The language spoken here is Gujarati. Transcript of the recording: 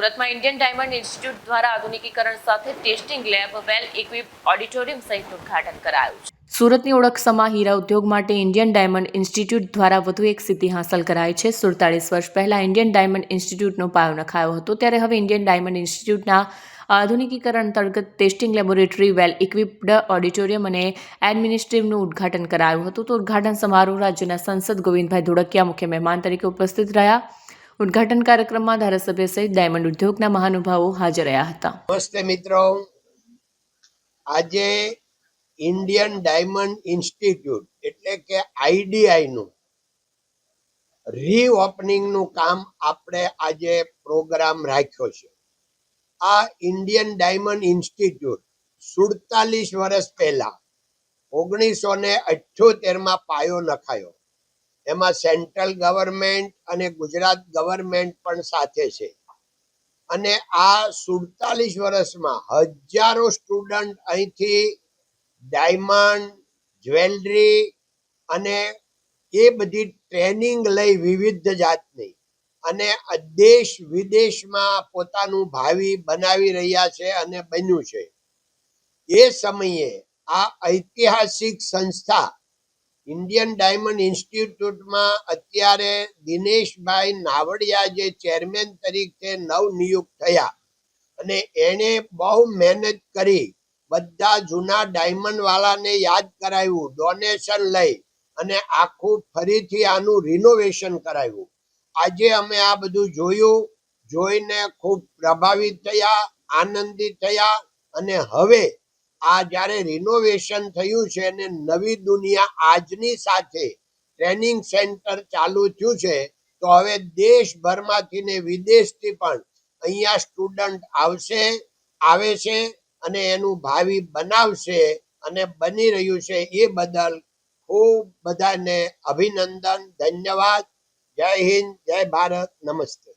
સુરતમાં ઇન્ડિયન ડાયમંડ ઇન્સ્ટિટ્યૂટ દ્વારા આધુનિકીકરણ સાથે testing lab well equip auditorium સહિતનું ઉદઘાટન કરાયું છે. સુરતની ઓળખ સમા હીરા ઉદ્યોગ માટે ઇન્ડિયન ડાયમંડ ઇન્સ્ટિટ્યૂટ દ્વારા વધુ એક સિદ્ધિ હાંસલ કરાઈ છે. સુડતાળીસ વર્ષ પહેલા ઇન્ડિયન ડાયમંડ ઇન્સ્ટિટ્યૂટનો પાયો નખાયો હતો. ત્યારે હવે ઇન્ડિયન ડાયમંડ ઇન્સ્ટિટ્યૂટના આધુનિકીકરણ અંતર્ગત testing laboratory well equipped auditorium અને એડમિનિસ્ટ્રેટિવનું ઉદ્ઘાટન કરાયું હતું. તો ઉદ્ઘાટન સમારોહ રાજ્યના સંસદ ગોવિંદભાઈ ધોળકિયા મુખ્ય મહેમાન તરીકે ઉપસ્થિત રહ્યા. ઉદ્ઘાટન કાર્યક્રમમાં ધારાસભ્ય સહિત ડાયમંડ ઉદ્યોગના મહાનુભાવો હાજર રહ્યા હતા. નમસ્તે મિત્રો. આજે ઇન્ડિયન ડાયમંડ ઇન્સ્ટિટ્યૂટ એટલે કે આઈડીઆઈ નું રીઓપનિંગનું કામ આપણે આજે પ્રોગ્રામ રાખ્યો છે. આ ઇન્ડિયન ડાયમંડ ઇન્સ્ટિટ્યૂટ સુડતાલીસ વર્ષ પહેલા ઓગણીસો ને અઠ્યોતેરમાં પાયો નખાયો. એમાં સેન્ટ્રલ ગવર્મેન્ટ અને ગુજરાત ગવર્મેન્ટ પણ સાથે છે. અને આ સુડતાલીસ વર્ષમાં હજારો સ્ટુડન્ટ અહીંથી ડાયમંડ, જ્વેલરી અને એ બધી ટ્રેનિંગ લઈ વિવિધ જાતની અને દેશ વિદેશમાં પોતાનું ભાવિ બનાવી રહ્યા છે અને બન્યું છે. એ સમયે આ ઐતિહાસિક સંસ્થા ઇન્ડિયન ડાયમંડ ઇન્સ્ટિટ્યૂટમાં અત્યારે દિનેશભાઈ નાવડિયા જે ચેરમેન તરીકે નવનિયુક્ત થયા અને એણે બહુ મહેનત કરી, બધા જૂના ડાયમંડ વાળાને યાદ કરાવ્યું ડોનેશન લઈ અને આખું ફરીથી આનું રિનોવેશન કરાવ્યું. આજે અમે આ બધું જોયું, જોઈને ખૂબ પ્રભાવિત થયા, આનંદિત થયા અને હવે આ જ્યારે રિનોવેશન થયું છે અને નવી દુનિયા આજની સાથે ટ્રેનિંગ સેન્ટર ચાલુ થયું છે, તો હવે દેશભરમાંથી ને વિદેશથી પણ અહીંયા સ્ટુડન્ટ આવશે, આવે છે અને એનું ભાવિ બનાવશે અને બની રહ્યું છે એ બદલ ખૂબ બધાને અભિનંદન, ધન્યવાદ. જય હિન્દ, જય ભારત, નમસ્તે.